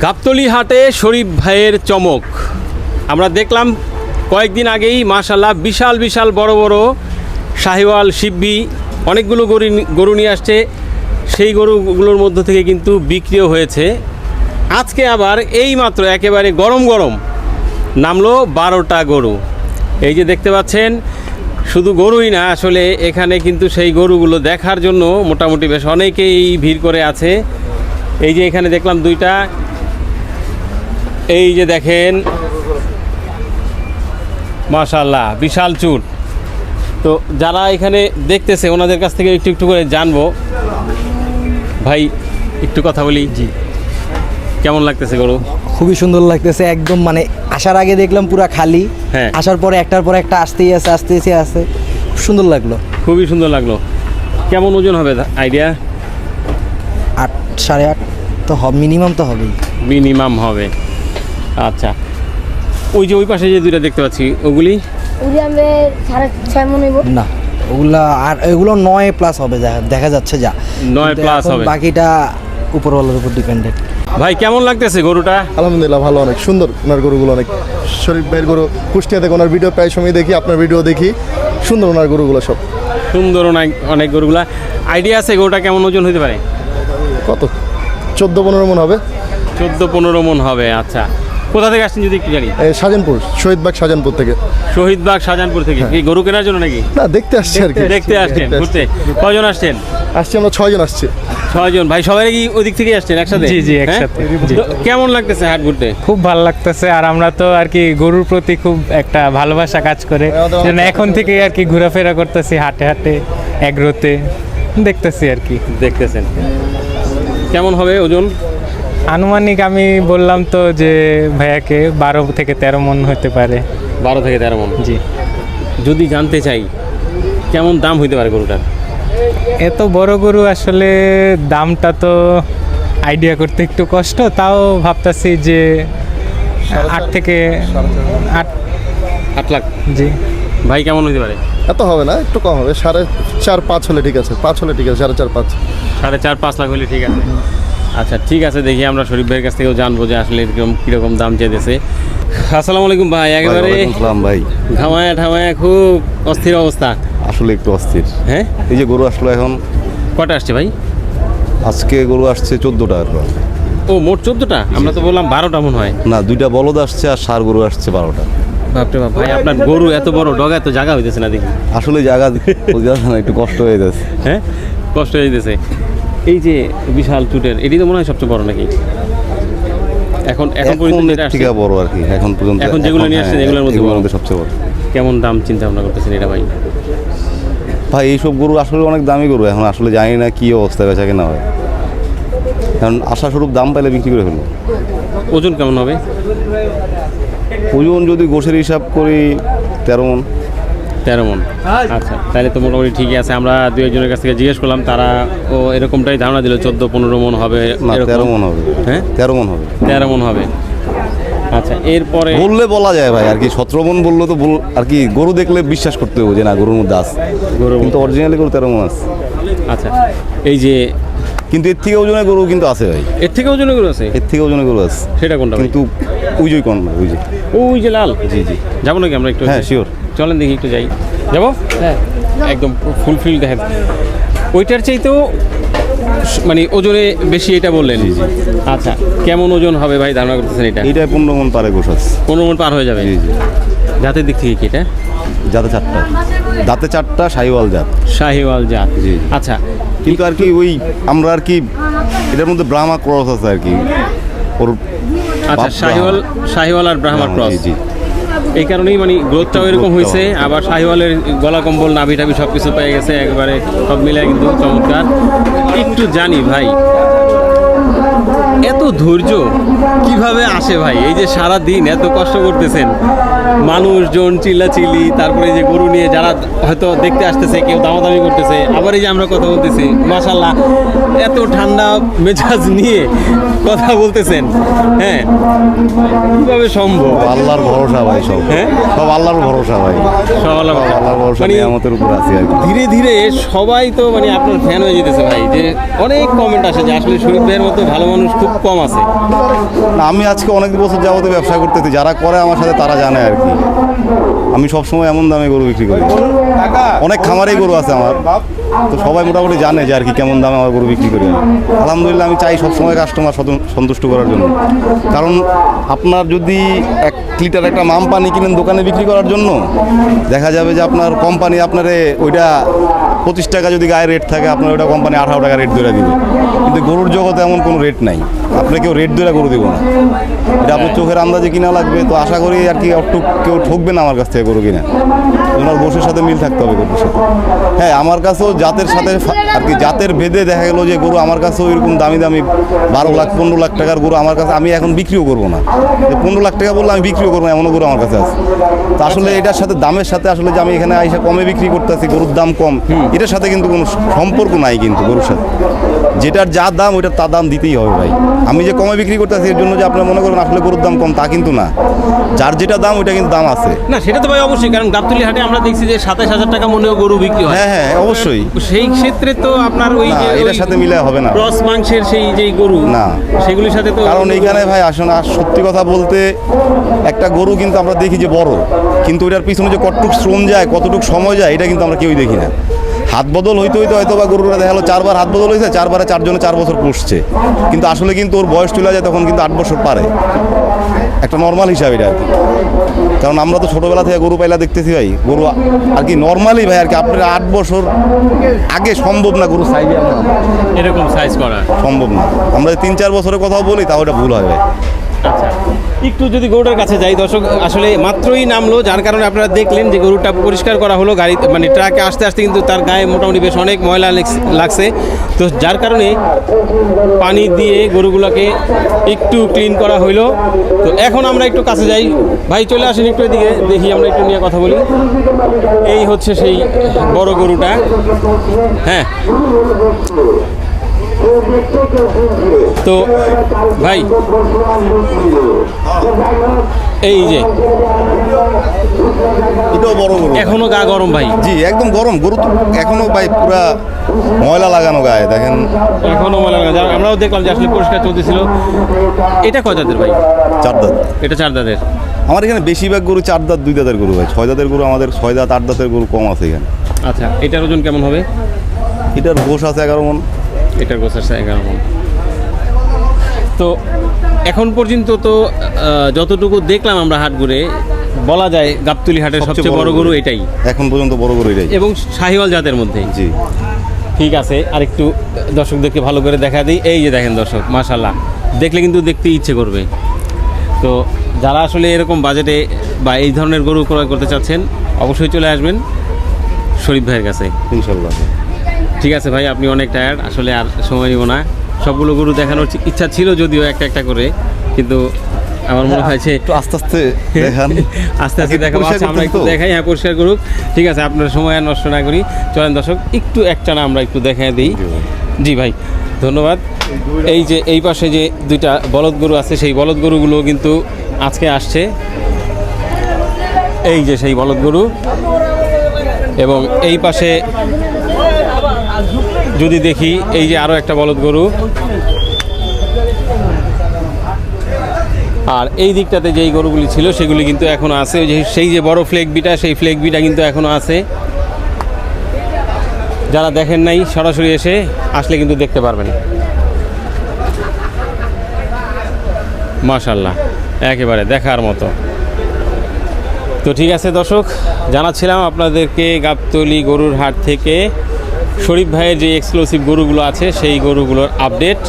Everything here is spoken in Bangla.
গাবতলি হাটে শরীফ ভাইয়ের চমক। আমরা দেখলাম কয়েকদিন আগেই মাশাল্লাহ বিশাল বিশাল, বড় বড় শাহিওয়াল, শিব্বি, অনেকগুলো গরু গরু নিয়ে আসছে। সেই গরুগুলোর মধ্য থেকে কিন্তু বিক্রিও হয়েছে। আজকে আবার এই মাত্র একেবারে গরম গরম নামলো বারোটা গরু। এই যে দেখতে পাচ্ছেন, শুধু গরুই না, আসলে এখানে কিন্তু সেই গরুগুলো দেখার জন্য মোটামুটি বেশ অনেকেই ভিড় করে আছে। এই যে এখানে দেখলাম দুইটা এই যে দেখেন মাশাল্লাহ বিশাল চুট তো যারা এখানে দেখতেছে ওনাদের কাছ থেকে একটু একটু করে জানব। ভাই একটু কথা বলি। জি। কেমন লাগতেছে গরু? খুবই সুন্দর লাগতেছে একদম মানে আসার আগে দেখলাম পুরা খালি। হ্যাঁ। আসার পরে একটার পর একটা আসতেই আছে আসতেই আছে খুব সুন্দর লাগল। খুবই সুন্দর লাগল। কেমন ওজন হবে আইডিয়া আট সাড়ে আট তো মিনিমাম তো হবেই। মিনিমাম হবে। আচ্ছা। ওই যে ওই পাশে যে দুইটা দেখতে পাচ্ছি ওগুলি? উড়ি আমি সাড়ে ছয় মনে হইব না ওগুলা আর এগুলো নয় প্লাস হবে দেখা যাচ্ছে যা। নয় প্লাস হবে। বাকিটা উপরওয়ালার উপর ডিপেন্ডেন্ট ভাই কেমন লাগতেছে গরুটা? আলহামদুলিল্লাহ ভালো অনেক। সুন্দর ওনার গরুগুলো অনেক। শরীফ ভাইয়ের গরু কুষ্টিয়া থেকে ওনার ভিডিও প্রায় সময় দেখি আপনার ভিডিও দেখি। সুন্দর ওনার গরুগুলো সব। সুন্দর অনেক অনেক গরুগুলা। আইডিয়া আছে গরুটা কেমন ওজন হতে পারে? কত? চোদ্দ পনেরো মন হবে। চোদ্দ পনেরো মন হবে আচ্ছা। কোথা থেকে আসছেন যদি একটু জানি? শাহজাহানপুর শহীদবাগ শাহজাহানপুর থেকে। শহীদবাগ শাহজাহানপুর থেকে? কি গরু কেনার জন্য নাকি? না দেখতে আসছি আর কি। দেখতে আসছেন ঘুরতে। কজন আসছেন? আসছি আমরা ছয়জন আসছি। ছয়জন। ভাই সবাই কি ওদিক থেকে আসছেন একসাথে? জি, জি, হ্যাঁ? একসাথে, কেমন লাগতেছে হাট ঘুরতে? খুব ভালো লাগতেছে আর আমরা তো আর কি গরুর প্রতি খুব একটা ভালোবাসা কাজ করে। যেন এখন থেকে আর কি ঘোরাফেরা করতেছি হাটে হাটে এগ্রোতে দেখতেছি আর কি। দেখতেছেন। কেমন হবে ওজন? আনুমানিক আমি বললাম তো যে ভাইয়াকে বারো থেকে তেরো মন হতে পারে। বারো থেকে তেরো মন? জি। যদি জানতে চাই কেমন দাম হইতে পারে গরুটার? এত বড় গরু আসলে দামটা তো আইডিয়া করতে একটু কষ্ট তাও ভাবতাছি যে আট থেকে আট আট লাখ? জি। ভাই কেমন হইতে পারে? এত হবে না একটু কম হবে। সাড়ে চার পাঁচ হলে ঠিক আছে পাঁচ হলে ঠিক আছে সাড়ে চার পাঁচ। সাড়ে চার পাঁচ লাখ হলে ঠিক আছে। আচ্ছা ঠিক আছে দেখি আমরা শরীফ ভাইয়ের কাছ থেকেও জানব যে আসলে এরকম কীরকম দাম চেয়েছে আসসালামু আলাইকুম ভাই একেবারে ভাই। ঘামায়া ঠামায়া খুব অস্থির অবস্থা। আসলে একটু অস্থির। হ্যাঁ? এই যে গরু আসলো এখন। কটা আসছে ভাই? আজকে গরু আসছে চোদ্দোটা আর। ও মোট চোদ্দোটা? আমরা তো বললাম বারোটা মন হয়। না দুইটা বলদ আসছে আর সার গরু আসছে বারোটা। বাপরে বাপ ভাই আপনার গরু এত বড় ডগা এত জায়গা হইতেছে না দেখি। আসলে জায়গা একটু কষ্ট হয়ে যাচ্ছে। হ্যাঁ? কষ্ট হয়ে যেতেছে এই যে বিশাল চুটের এটি তো মনে হয় সবচেয়ে বড় নাকি? এখন এখন পর্যন্ত থেকে বড় আর কি এখন পর্যন্ত এখন যেগুলো নিয়ে আসছেন, এগুলোর মধ্যে বড়। সবচেয়ে বড়। কেমন দাম চিন্তা ভাবনা করতেছেন এটা ভাই? ভাই এইসব গরু আসলে অনেক দামি গরু এখন আসলে জানি না কি অবস্থা বেচা কেনা হয়। কারণ আশাস্বরূপ দাম পাইলে বিক্রি করে ফেলব। ওজন কেমন হবে? ওজন যদি গোছের হিসাব করি তেরো মন তেরো মন। আচ্ছা। তাহলে তো মোটামুটি ঠিকই আছে। আমরা দু একজনের কাছ থেকে জিজ্ঞেস করলাম তারা ও এরকমটাই ধারণা দিল চোদ্দ পনেরো মন হবে না তেরো মন হবে। হ্যাঁ? তেরো মন হবে। তেরো মন হবে। আচ্ছা এরপরে বললে বলা যায় ভাই আর কি সতেরো মন বলল তো বল আর কি গরু দেখলে বিশ্বাস করতে হবে যে না গরুর মধ্যে আছে। গরুর কিন্তু অরিজিনালি গরু তেরো মন আছে। আচ্ছা এই যে কিন্তু এর থেকে ওজনের গরু কিন্তু আছে ভাই। এর থেকে ওজনে গরু আছে? এর থেকে ওজনের গরু আছে। সেটা কোনটা কিন্তু ওই যে কোন ওই যে ওই যে লাল? জি জি। যাব নাকি আমরা একটু? হ্যাঁ, sure. চলেন দেখি একটু যাই। যাব? হ্যাঁ। একদম ফুলফিল দেখেন। ওইটার চাইতেও মানে ওজনে বেশি এটা বললেন। আচ্ছা কেমন ওজন হবে ভাই? ধারণা করতেছেন এটা? এটা পনেরো মন পারে গোস পনেরো মন পার হয়ে যাবে? জাতের দিক থেকে কি এটা? যাতে চারটা। দাঁতে চারটা সাইওয়াল জাত। শাহিওয়াল জাত। জি। আচ্ছা। কিন্তু আর কি ওই আমরা আর কি এটার মধ্যে ব্রাহ্মা ক্রস আছে আর কি। ওর আচ্ছা শাহিওয়াল শাহিওয়াল আর ব্রাহ্মার ব্রাহ্মা, ক্রস। জি। এই কারণেই মানে গ্রোথটাও এরকম হয়েছে। আবার শাহিওয়ালের গলা কম্বল নাভি টাভি সব কিছু পেয়ে গেছে। একবারে সব মিলে কিন্তু চমৎকার। একটু জানি ভাই এত ধৈর্য কীভাবে আসে ভাই? এই যে সারা দিন এত কষ্ট করতেছেন। মানুষজন চিল্লাচিল্লি তারপরে যে গরু নিয়ে যারা হয়তো দেখতে আসতেছে কেউ দামাদামি করতেছে আবার এই যে আমরা কথা বলতেছি মাশাল্লাহ এত ঠান্ডা মেজাজ নিয়ে কথা বলতেছেন। হ্যাঁ কীভাবে সম্ভব? আল্লাহর ভরসা ভাই সব। হ্যাঁ? সব আল্লাহর ভরসা ভাই। সব আল্লাহ আল্লাহর ভরসা মানে নিয়ামতের উপর আছি ধীরে ধীরে সবাই তো মানে আপনার ফ্যান হয়ে যেতেছে ভাই। যে অনেক কমেন্ট আসে যে আসলে শরীফ ভাইয়ের মতো ভালো মানুষ খুব কম আছে। না, আমি আজকে অনেক বছর যাবত ব্যবসা করতেছি, যারা করে আমার সাথে তারা জানে আর কি। আমি সবসময় এমন দামে গরু বিক্রি করি। অনেক খামারেই গরু আছে আমার। তো সবাই মোটামুটি জানে যে আর কি কেমন দামে আমার গরু বিক্রি করি। আলহামদুলিল্লাহ, আমি চাই সবসময় কাস্টমার সন্তুষ্ট করার জন্য। কারণ আপনার যদি এক লিটার একটা মাম পানি কিনেন দোকানে বিক্রি করার জন্য, দেখা যাবে যে আপনার কোম্পানি আপনারে ওইটা পঁচিশ টাকা যদি গায়ে রেট থাকে, আপনার ওইটা কোম্পানি আঠারো টাকা রেট ধরে দিবে। কিন্তু গরুর জগতে এমন কোনো রেট নাই। আপনি কেউ রেট ধরে গরু দিব না। এটা আপনার চোখের আন্দাজে কিনা লাগবে, তো আশা করি আর কি কেউ ঠকবে না আমার কাছ থেকে গরু কিনা। ওনার বসের সাথে মিল থাকতে হবে গরুর সাথে। হ্যাঁ আমার কাছেও জাতের সাথে আর কি জাতের ভেদে দেখা গেলো যে গরু আমার কাছেও এরকম দামি দামি বারো লাখ, পনেরো লাখ টাকার গরু আমার কাছে, আমি এখন বিক্রিও করব না। পনেরো লাখ টাকা বললে আমি বিক্রিও করব না, এমনও গরু আমার কাছে আছে। তো আসলে এটার সাথে, দামের সাথে আসলে যে আমি এখানে আইসা কমে বিক্রি করতেছি, গরুর দাম কম। এটার সাথে কিন্তু কোনো সম্পর্ক নাই কিন্তু গরুর সাথে যেটার যা দাম ওইটার তার দাম দিতেই হবে ভাই। আমি যে কমে বিক্রি করতেছি এর জন্য যে আপনারা মনে করবেন আসলে গরুর দাম কম তা কিন্তু না। যার যেটা দাম ওইটা কিন্তু দাম আছে। না সেটা তো ভাই অবশ্যই কারণ গাবতলি হাটে আমরা দেখছি যে সাতাশ হাজার টাকা মনেও গরু বিক্রি হয়। হ্যাঁ হ্যাঁ অবশ্যই। সেই ক্ষেত্রে তো আপনার ওই এটার সাথে মিলে হবে না। ক্রস মাংসের সেই যে গরু না। সেগুলির সাথে তো কারণ এইখানে ভাই আসুন আর সত্যি কথা বলতে একটা গরু কিন্তু আমরা দেখি যে বড় কিন্তু ওটার পিছনে যে কতটুকু শ্রম যায় কতটুকু সময় যায় এটা কিন্তু আমরা কেউই দেখি না। হাত বদল হইতে হইতে হয়তো বা গরুরা দেখা গেলো চারবার হাত বদল হয়েছে চারবারে চারজনে চার বছর পুষছে। কিন্তু আসলে কিন্তু ওর বয়স চলে যায় তখন কিন্তু আট বছর পারে। একটা নর্মাল হিসাব এটা আর কি। কারণ আমরা তো ছোটোবেলা থেকে গরু পাইলা দেখতেছি ভাই গরু আর কি নর্মালি ভাই আর কি আপনার আট বছর আগে সম্ভব না গরু সাইজে এরকম সাইজ করা। সম্ভব না। আমরা তিন চার বছরের কথাও বলি তাও এটা ভুল হয় ভাই। আচ্ছা। একটু যদি গরুটার কাছে যাই, দর্শক, আসলে মাত্রই নামলো, যার কারণে আপনারা দেখলেন যে গরুটা পরিষ্কার করা হলো গাড়ি মানে ট্রাকে আসতে আসতে কিন্তু তার গায়ে মোটামুটি বেশ অনেক ময়লা লাগছে তো যার কারণে পানি দিয়ে গরুগুলোকে একটু ক্লিন করা হইল। তো এখন আমরা একটু কাছে যাই। ভাই, চলে আসেন একটু এদিকে, দেখি আমরা একটু নিয়ে কথা বলি। এই হচ্ছে সেই বড় গরুটা। হ্যাঁ। তো ভাই এই যে এটাও বড় গরু। এখনও গা গরম ভাই। জি একদম গরম। গরু তো এখনও ভাই পুরা ময়লা লাগানো গায়ে দেখেন। এখনও ময়লা হয় না। আমরাও দেখলাম যে আসলে পরিষ্কার চলতেছিল। এটা কয় দাঁতের ভাই? চার দাঁত। এটা চার দাঁতের। আমার এখানে বেশিরভাগ গরু চার দাঁত দুই দাঁতের গরু ভাই। ছয় দাঁতের গরু আমাদের ছয় দাঁত আট দাঁতের গরু কম আছে এখানে। আচ্ছা এটার ওজন কেমন হবে? এটার ঘোষ আছে এগারো মন। এটার গোছ এগারো মণ। তো এখন পর্যন্ত তো যতটুকু দেখলাম আমরা হাট ঘুরে বলা যায় গাবতুলি হাটের সবচেয়ে বড় গরু এটাই। এখন পর্যন্ত বড় গরু এটাই। এবং শাহিওয়াল জাতের মধ্যে। জি। ঠিক আছে আর একটু দর্শকদেরকে ভালো করে দেখা দিই। এই যে দেখেন দর্শক মাশাল্লাহ দেখলে কিন্তু দেখতে ইচ্ছে করবে। তো যারা আসলে এরকম বাজেটে বা এই ধরনের গরু ক্রয় করতে চাচ্ছেন অবশ্যই চলে আসবেন শরীফ ভাইয়ের কাছে। ইনশাল্লাহ ঠিক আছে ভাই আপনি অনেক টায়ার্ড আসলে আর সময় নিব না। সবগুলো গরু দেখানোর ইচ্ছা ছিল যদিও একটা একটা করে কিন্তু আমার মনে হয় যে একটু আস্তে আস্তে দেখান। আস্তে আস্তে দেখাবো। আচ্ছা আমরা একটু দেখাই হ্যাঁ পরিষ্কার করুক। ঠিক আছে আপনার সময় আর নষ্ট না করি। চলেন দর্শক একটু একটা না আমরা একটু দেখাই দিই। জি ভাই ধন্যবাদ। এই যে এই পাশে যে দুইটা বলদ গরু আছে সেই বলদ গরুগুলো কিন্তু আজকে আসছে। এই যে সেই বলদ গরু। এবং এই পাশে যদি দেখি এই যে আরও একটা বলদ গরু। আর এই দিকটাতে যেই গরুগুলি ছিল, সেগুলি কিন্তু এখনও আছে। ওই যে সেই যে বড় ফ্লেক বিটা সেই ফ্লেক বিটা কিন্তু এখনও আছে। যারা দেখেন নাই, সরাসরি এসে আসলে কিন্তু দেখতে পারবেন। মাশাল্লাহ একেবারে দেখার মতো। তো ঠিক আছে দর্শক, জানাচ্ছিলাম আপনাদেরকে গাবতলি গরুর হাট থেকে শরীফ ভাইয়ের যে এক্সক্লুসিভ গরুগুলো আছে, সেই গরুগুলোর আপডেট